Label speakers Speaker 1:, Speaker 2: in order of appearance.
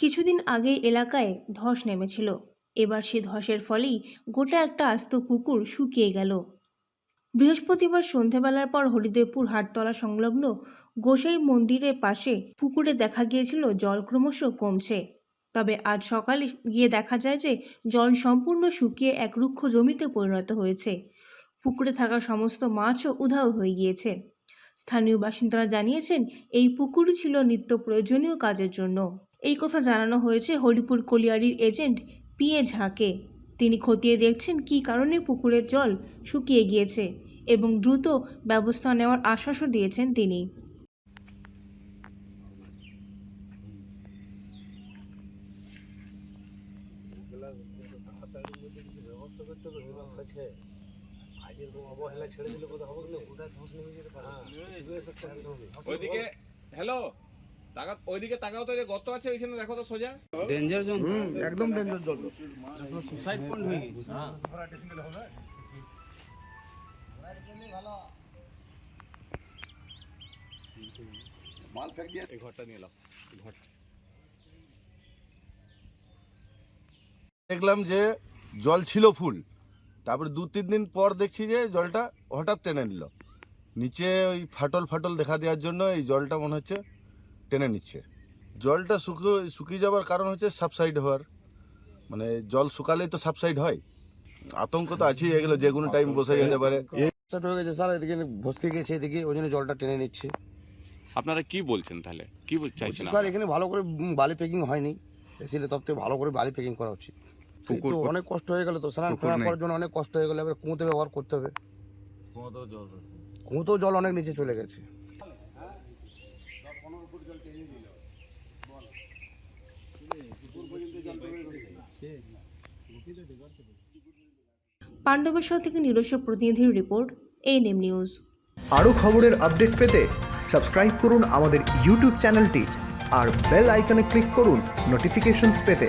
Speaker 1: কিছুদিন আগে এলাকায় ধস নেমেছিল। এবার সে ধসের ফলেই গোটা একটা আস্ত পুকুর শুকিয়ে গেল। বৃহস্পতিবার সন্ধেবেলার পর হরিদেবপুর হাটতলা সংলগ্ন গোসাই মন্দিরের পাশে পুকুরে দেখা গিয়েছিল জল ক্রমশ কমছে। তবে আজ সকালে গিয়ে দেখা যায় যে জল সম্পূর্ণ শুকিয়ে এক রুক্ষ জমিতে পরিণত হয়েছে। পুকুরে থাকা সমস্ত মাছও উধাও হয়ে গিয়েছে। স্থানীয় বাসিন্দারা জানিয়েছেন, এই পুকুরই ছিল নিত্য প্রয়োজনীয় কাজের জন্য। এই কথা জানানো হয়েছে হরিপুর কলিয়ারির এজেন্ট পি এ ঝাঁকে। তিনি খতিয়ে দেখছেন কী কারণে পুকুরের জল শুকিয়ে গিয়েছে এবং দ্রুত ব্যবস্থা নেওয়ার আশ্বাসও দিয়েছেন তিনি।
Speaker 2: হ্যালো তাকা ওইদিকে তাকাও তো এই গর্ত আছে ওইখানে দেখো তো সোজা।
Speaker 3: ডেঞ্জার জোন
Speaker 4: একদম ডেঞ্জার জল
Speaker 3: সুসাইড পয়েন্ট হয়ে গেছে হ্যাঁ।
Speaker 2: এই ঘরটা নিয়ে
Speaker 4: দেখলাম যে জল ছিল ফুল। তারপরে দু তিন দিন পর দেখছি যে জলটা হঠাৎ টেনে নিল। নিচে ওই ফাটল ফাটল দেখা দেওয়ার জন্য এই জলটা মনে হচ্ছে টেনে নিচ্ছে। জলটা শুকিয়ে শুকিয়ে যাওয়ার কারণ হচ্ছে সাবসাইড হওয়ার। মানে জল শুকালেই তো সাবসাইড হয়। আতঙ্ক তো আছেই এগুলো যে কোনো টাইম বসে যেতে পারে।
Speaker 5: হয়ে গেছে স্যার এদিকে ভসকে গেছে এদিকে ওই জন্য জলটা টেনে নিচ্ছে।
Speaker 2: আপনারা কি বলছেন তাহলে? কি বল- চাইছেন
Speaker 5: স্যার এখানে ভালো করে বালি প্যাকিং হয়নি। এসিলে তব থেকে ভালো করে বালি প্যাকিং করা উচিত। অনেক কষ্ট হয়ে গেল তো স্নান করার জন্য অনেক কষ্ট হয়ে গেল এবার কুঁতে ব্যবহার করতে হবে। কুঁতেও জল অনেক নিচে চলে গেছে।
Speaker 1: পাণ্ডবেশ্বর থেকে নিরস্ব প্রতিনিধির রিপোর্ট এএনএম নিউজ
Speaker 6: আরও খবরের আপডেট পেতে সাবস্ক্রাইব করুন আমাদের ইউটিউব চ্যানেলটি আর বেল আইকনে ক্লিক করুন নোটিফিকেশনস পেতে।